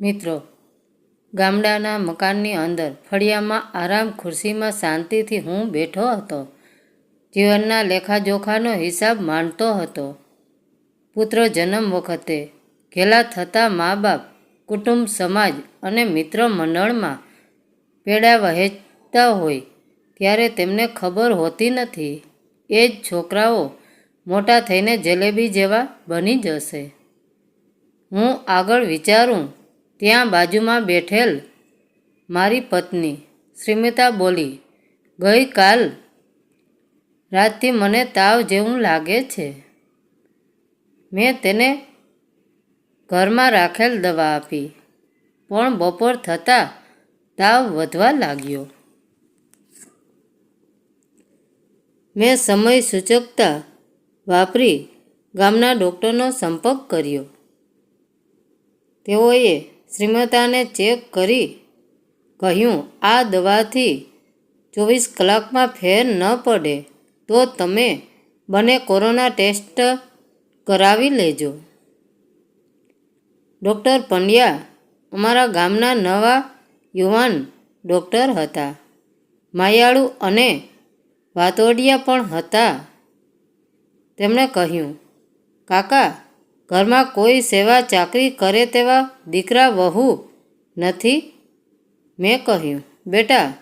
મિત્રો, ગામડાના મકાનની અંદર ફળિયામાં આરામ ખુરશીમાં શાંતિથી હું બેઠો હતો. જીવનના લેખાજોખાનો હિસાબ માનતો હતો. પુત્ર જન્મ વખતે ઘેલા થતા મા બાપ, કુટુંબ, સમાજ અને મિત્ર મંડળમાં પેડા વહેંચતા હોય ત્યારે તેમને ખબર હોતી નથી. એ જ છોકરાઓ મોટા થઈને જલેબી જેવા બની જશે. હું આગળ વિચારું ત્યાં બાજુમાં બેઠેલ મારી પત્ની શ્રીમિતા બોલી ગઈ કાલ રાતથી મને તાવ જેવું લાગે છે. મેં તેને ઘરમાં રાખેલ દવા આપી, પણ બપોર થતાં તાવ વધવા લાગ્યો. મેં સમય સૂચકતા વાપરી ગામના ડૉક્ટરનો સંપર્ક કર્યો. તેઓએ શ્રીમતાને ચેક કરી કહ્યું, આ દવાથી ચોવીસ કલાકમાં ફેર ન પડે, તો તમે બંને કોરોના ટેસ્ટ કરાવી લેજો. ડૉક્ટર પંડ્યા અમારા ગામના નવા યુવાન ડૉક્ટર હતા. માયાળુ અને વાતોડિયા પણ હતા. તેમણે કહ્યું, કાકા ઘરમાં કોઈ સેવા ચાકરી કરે તેવા દીકરા વહુ નથી? મેં કહ્યું, બેટા,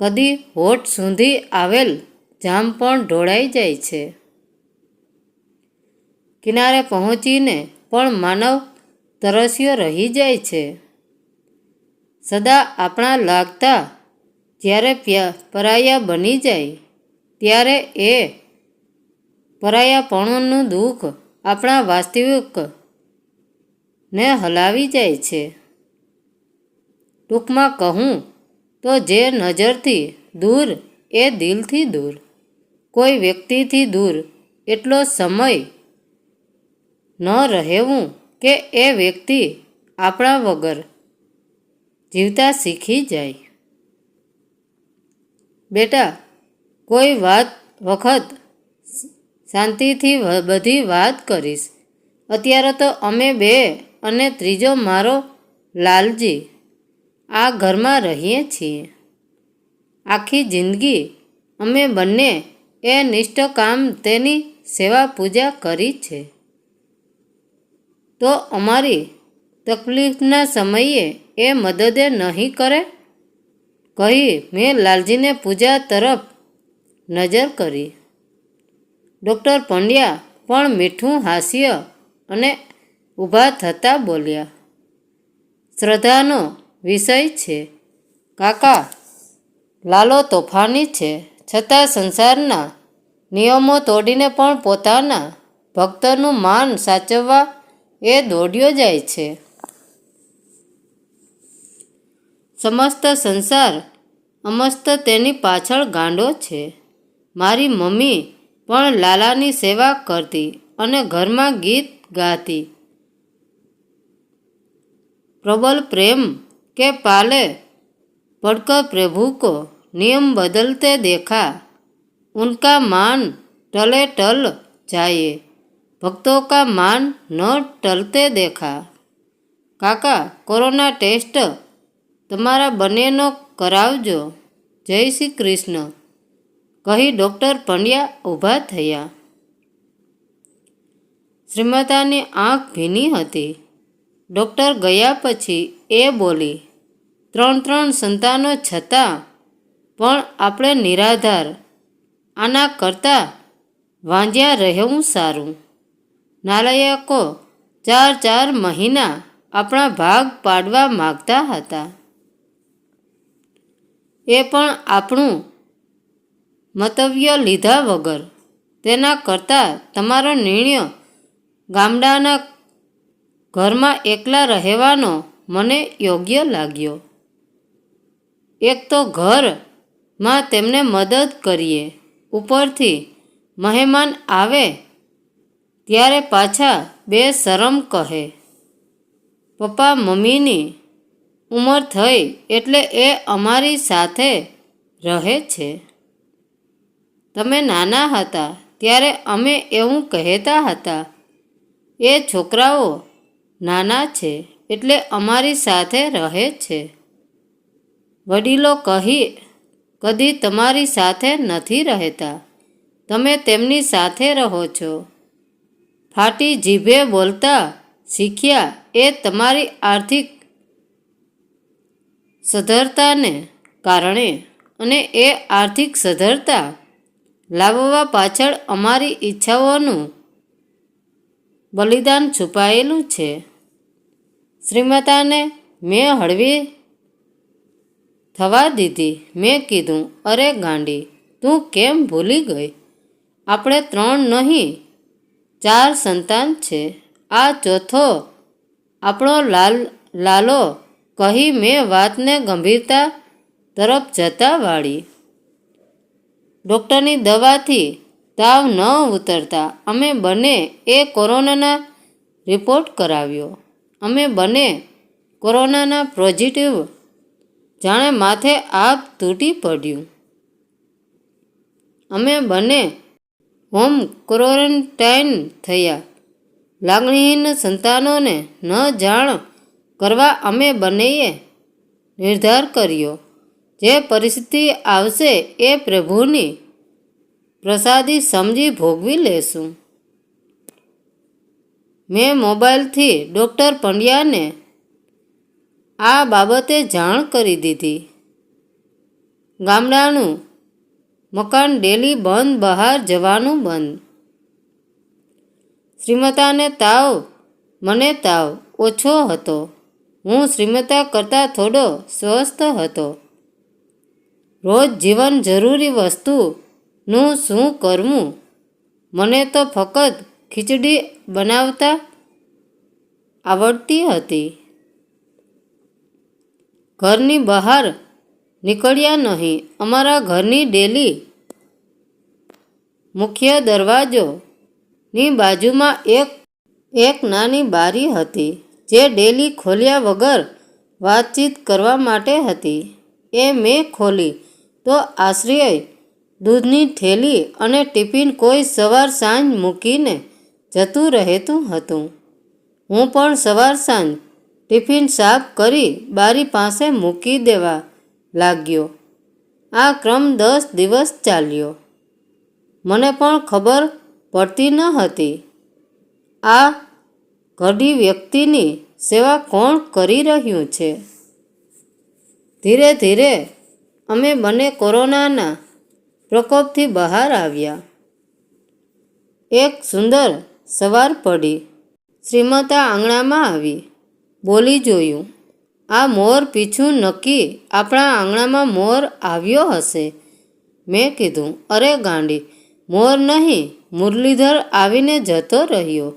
કદી હોઠ સુધી આવેલ જામ પણ ઢોળાઈ જાય છે. કિનારે પહોંચીને પણ માનવ તરસ્યો રહી જાય છે. સદા આપણા લાગતા જ્યારે પરાયા બની જાય, ત્યારે એ પરાયાપણુંનું દુઃખ આપણા વાસ્તવિકને હલાવી જાય છે. ટૂંકમાં કહું તો જે નજરથી દૂર એ દિલથી દૂર. કોઈ વ્યક્તિથી દૂર એટલો સમય ન રહેવું કે એ વ્યક્તિ આપણા વગર જીવતા શીખી જાય. બેટા, કોઈ વાત વખત શાંતિથી બધી વાત કરીશ. અત્યારે તો અમે બે અને ત્રીજો મારો લાલજી આ ઘરમાં રહીએ છીએ. આખી જિંદગી અમે બંને એ નિષ્ઠ કામ તેની સેવા પૂજા કરી છે. તો અમારી તકલીફના સમયે એ મદદે નહીં કરે? કહી મેં લાલજીને પૂજા તરફ નજર કરી. ડૉક્ટર પંડ્યા પણ મીઠું હાસ્ય અને ઊભા થતાં બોલ્યા, શ્રદ્ધાનો વિષય છે. કાકા, લાલો તોફાની છે. છતાં સંસારના નિયમો તોડીને પણ પોતાના ભક્તનું માન સાચવવા એ દોડ્યો જાય છે. સમસ્ત સંસાર અમસ્ત તેની પાછળ ગાંડો છે. મારી મમ્મી પણ લાલાની સેવા કરતી અને ઘરમાં ગીત ગાતી. પ્રબલ પ્રેમ કે પાલે? પડકર પ્રભુ કો નિયમ બદલતે દેખા. ઉનકા માન ટલે ટલ જાયે. ભક્તો કા માન ન ટલતે દેખા. કાકા, કોરોના ટેસ્ટ તમારા બંનેનો કરાવજો. જય શ્રી કૃષ્ણ. કહી ડૉક્ટર પંડ્યા ઊભા થયા. શ્રીમતાની આંખ ભીની હતી. ડૉક્ટર ગયા પછી એ બોલી, ત્રણ ત્રણ સંતાનો છતાં પણ આપણે નિરાધાર. આના કરતાં વાંજ્યા રહેવું સારું. નાલાયકો ચાર ચાર મહિના આપણા ભાગ પાડવા માગતા હતા. એ પણ આપણું મંતવ્ય લીધા વગર. તેના કરતાં તમારો નિર્ણય ગામડાના ઘરમાં એકલા રહેવાનો મને યોગ્ય લાગ્યો. એક તો ઘરમાં તેમને મદદ કરીએ. ઉપરથી મહેમાન આવે ત્યારે પાછા બે શરમ કહે. પપ્પા મમ્મીની ઉંમર થઈ એટલે એ અમારી સાથે રહે છે. તમે નાના હતા ત્યારે અમે એવું કહેતા હતા, એ છોકરાઓ નાના છે એટલે અમારી સાથે રહે છે. વડીલો કહી, કદી તમારી સાથે નથી રહેતા. તમે તેમની સાથે રહો છો. ફાટી જીભે બોલતા, શીખ્યા એ તમારી આર્થિક સધરતાને કારણે અને એ આર્થિક સધરતા લાવવા પાછળ અમારી ઈચ્છાઓનું બલિદાન છુપાયેલું છે. શ્રીમતાને મેં હળવી થવા દીધી. મેં કીધું, અરે ગાંડી, તું કેમ ભૂલી ગઈ? આપણે ત્રણ નહીં, ચાર સંતાન છે. આ ચોથો આપણો લાલ, લાલો, કહી મેં વાતને ગંભીરતા તરફ જતા વાળી. ડૉક્ટરની દવાથી તાવ ન ઉતરતા અમે બંને એ કોરોનાના રિપોર્ટ કરાવ્યો. અમે બંને કોરોનાના પોઝિટિવ જાણે માથે આપ તૂટી પડ્યું. અમે બંને હોમ ક્વોરન્ટાઇન થયા. લાગણીહીન સંતાનોને ન જાણ કરવા અમે બંનેએ નિર્ધાર કર્યો. જે પરિસ્થિતિ આવશે એ પ્રભુની પ્રસાદી સમજી ભોગવી લેશું. મેં મોબાઈલથી ડૉક્ટર પંડ્યાને આ બાબતે જાણ કરી દીધી. ગામડાનું મકાન ડેલી બંધ, બહાર જવાનું બંધ. શ્રીમતાને તાવ, મને તાવ ઓછો હતો. હું શ્રીમતા કરતાં થોડો સ્વસ્થ હતો. રોજ જીવન જરૂરી વસ્તુનું શું કરવું? મને તો ફક્ત ખીચડી બનાવતા આવડતી હતી. ઘરની બહાર નીકળ્યા નહીં. અમારા ઘરની ડેલી મુખ્ય દરવાજોની બાજુમાં એક એક નાની બારી હતી, જે ડેલી ખોલ્યા વગર વાતચીત કરવા માટે હતી. એ મેં ખોલી. તો આશ્રય દૂધની થેલી અને ટિફિન કોઈ સવાર સાંજ મૂકીને જતું રહેતું હતું. હું પણ સવાર સાંજ ટિફિન સાફ કરી બારી પાસે મૂકી દેવા લાગ્યો. આ ક્રમ દસ દિવસ ચાલ્યો. મને પણ ખબર પડતી ન હતી. આ ઘડી વ્યક્તિની સેવા કોણ કરી રહ્યું છે? ધીરે ધીરે અમે બંને કોરોનાના પ્રકોપથી બહાર આવ્યા. એક સુંદર સવાર પડી શ્રીમતા આંગણામાં આવી. બોલી જોયું, આ મોર પીછું નક્કી આપણા આંગણામાં મોર આવ્યો હશે. મેં કીધું, અરે ગાંડી, મોર નહીં, મુરલીધર આવીને જતો રહ્યો.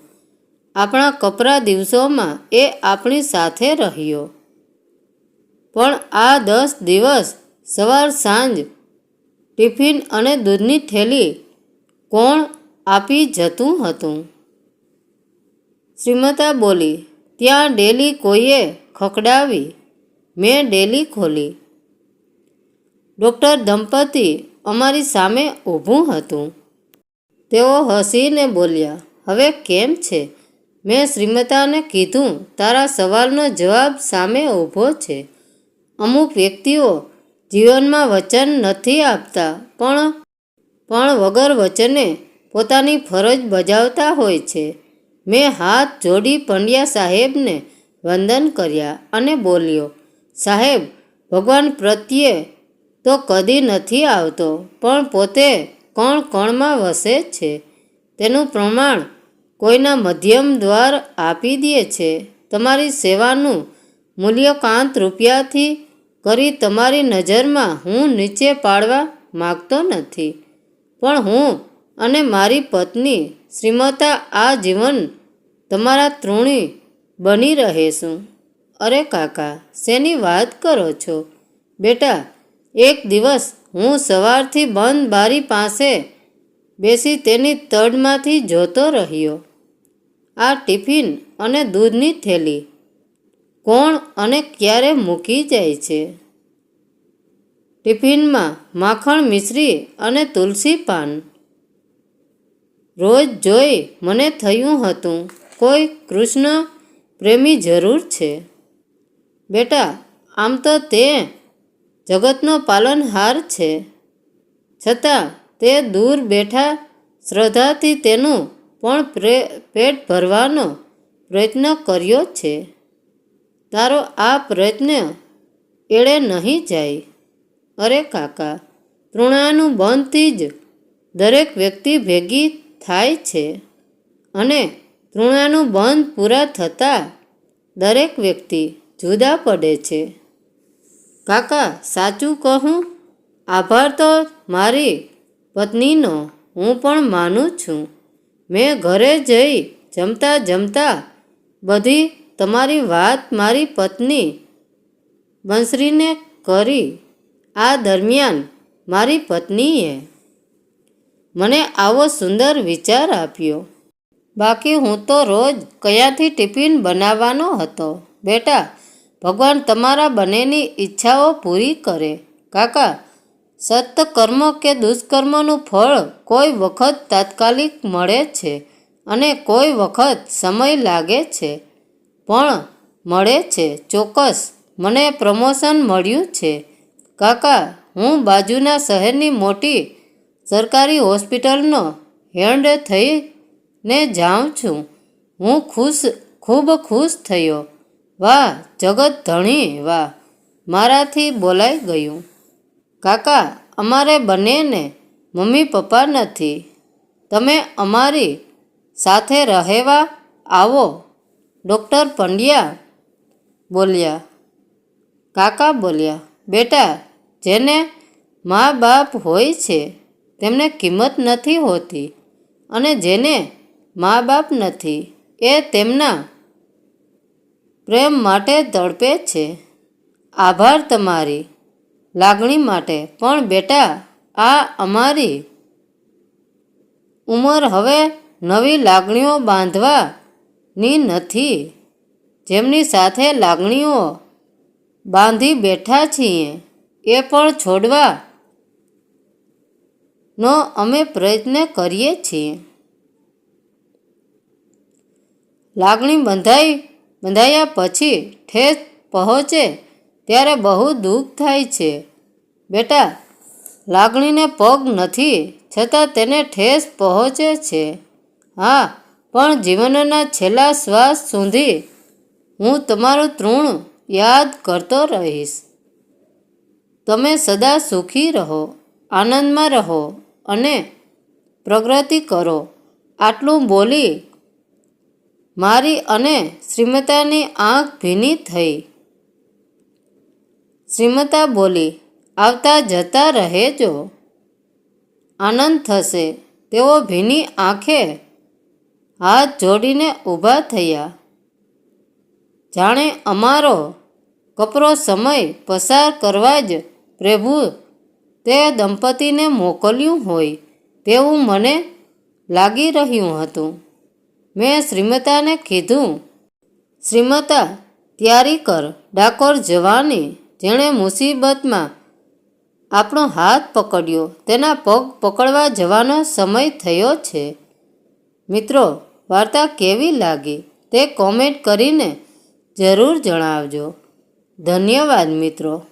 આપણા કપરા દિવસોમાં એ આપણી સાથે રહ્યો. પણ આ દસ દિવસ સવાર સાંજ, ટિફિન અને દૂધની થેલી કોણ આપી જતું હતું? શ્રીમતા બોલી, ત્યાં ડેલી કોઈએ ખખડાવી? મેં ડેલી ખોલી. ડૉક્ટર દંપતી અમારી સામે ઊભું હતું. તેઓ હસીને બોલ્યા, હવે કેમ છે? મેં શ્રીમતાને કીધું, તારા સવાલનો જવાબ સામે ઊભો છે. અમુક વ્યક્તિઓ જીવનમાં વચન નથી આપતા, પણ પણ વગર વચને પોતાની ફરજ બજાવતા હોય છે. મેં હાથ જોડી પંડ્યા સાહેબને વંદન કર્યા અને બોલ્યો, સાહેબ, ભગવાન પ્રત્યે તો કદી નથી આવતો, પણ પોતે કણ કણમાં વસે છે? તેનું પ્રમાણ કોઈના મધ્યમ દ્વાર આપી દે છે. તમારી સેવાનું મૂલ્ય કાંત રૂપિયાથી કરી તમારી નજરમાં હું નીચે પાડવા માગતો નથી. પણ હું અને મારી પત્ની શ્રીમતા આ જીવન તમારા તૃણી બની રહેશું. અરે કાકા, શેની વાત કરો છો? બેટા, એક દિવસ હું સવારથી બંધ બારી પાસે બેસી તેની તડમાંથી જોતો રહ્યો. આ ટિફિન અને દૂધની થેલી કોણ અને ક્યારે મૂકી જાય છે? ટિફિનમાં માખણ મિશ્રી અને તુલસી પાન. રોજ જોઈ મને થયું હતું, કોઈ કૃષ્ણ પ્રેમી જરૂર છે. બેટા, આમ તો તે જગતનો પાલનહાર છે. છતાં તે દૂર બેઠા શ્રદ્ધાથી તેનું પણ પેટ ભરવાનો પ્રયત્ન કર્યો છે. તારો આ પ્રયત્ન એળે નહીં જાય. અરે કાકા તૃણાનું બંધથી જ દરેક વ્યક્તિ ભેગી થાય છે અને તૃણાનું બંધ પૂરા થતાં દરેક વ્યક્તિ જુદા પડે છે. કાકા, સાચું કહું? આભાર તો મારી પત્નીનો, હું પણ માનું છું. મેં ઘરે જઈ જમતા જમતા બધી તમારી વાત મારી પત્ની બંસરીને કરી. આ દરમિયાન મારી પત્નીએ મને આવો સુંદર વિચાર આપ્યો. બાકી હું તો રોજ કયાથી ટિફિન બનાવવાનો હતો? બેટા, ભગવાન તમારા બંનેની ઈચ્છાઓ પૂરી કરે. કાકા, સત્કર્મ કે દુષ્કર્મનું ફળ કોઈ વખત તાત્કાલિક મળે છે અને કોઈ વખત સમય લાગે છે. પણ મળે છે. ચોક્કસ, મને પ્રમોશન મળ્યું છે. કાકા, હું બાજુના શહેરની મોટી સરકારી હોસ્પિટલનો હેન્ડ થઈને જાઉં છું. હું ખુશ, ખૂબ ખુશ થયો. વાહ, જગત ધણી, વાહ, મારાથી બોલાઈ ગયું. કાકા, અમારે બંનેને મમ્મી પપ્પા નથી. તમે અમારી સાથે રહેવા આવો. ડૉક્ટર પંડ્યા બોલ્યા, કાકા બોલ્યા, બેટા, જેને મા બાપ હોય છે, તેમને કિંમત નથી હોતી અને જેને મા બાપ નથી, એ તેમના પ્રેમ માટે તડપે છે. આભાર તમારી લાગણી માટે. પણ બેટા, આ અમારી ઉંમર હવે નવી લાગણીઓ બાંધવાની નથી. જેમની સાથે લાગણીઓ બાંધી બેઠા છીએ, એ પણ છોડવા નો અમે પ્રયત્ન કરીએ છીએ. લાગણી બંધાઈ, બંધાયા પછી ઠેસ પહોંચે ત્યારે બહુ દુઃખ થાય છે. બેટા, લાગણીને પગ નથી, છતાં તેને ઠેસ પહોંચે છે. હા પણ જીવનના છેલ્લા શ્વાસ સુધી હું તમારું તૃણ યાદ કરતો રહીશ. તમે સદા સુખી રહો, આનંદમાં રહો અને પ્રગતિ કરો. આટલું બોલી મારી અને શ્રીમતાની આંખ ભીની થઈ. શ્રીમતા બોલી, આવતા જતા રહેજો. આનંદ થશે. તેઓ ભીની આંખે હાથ જોડીને ઊભા થયા. જાણે અમારો કપરો સમય પસાર કરવા જ પ્રભુ તે દંપતીને મોકલ્યું હોય તેવું મને લાગી રહ્યું હતું. મેં શ્રીમતાને કીધું, શ્રીમતા, તૈયારી કર. ડાકોર જવાની જેણે મુસીબતમાં આપણો હાથ પકડ્યો, તેના પગ પકડવા જવાનો સમય થયો છે. મિત્રો વાર્તા કેવી લાગી તે કોમેન્ટ કરીને જરૂર જણાવજો. ધન્યવાદ મિત્રો.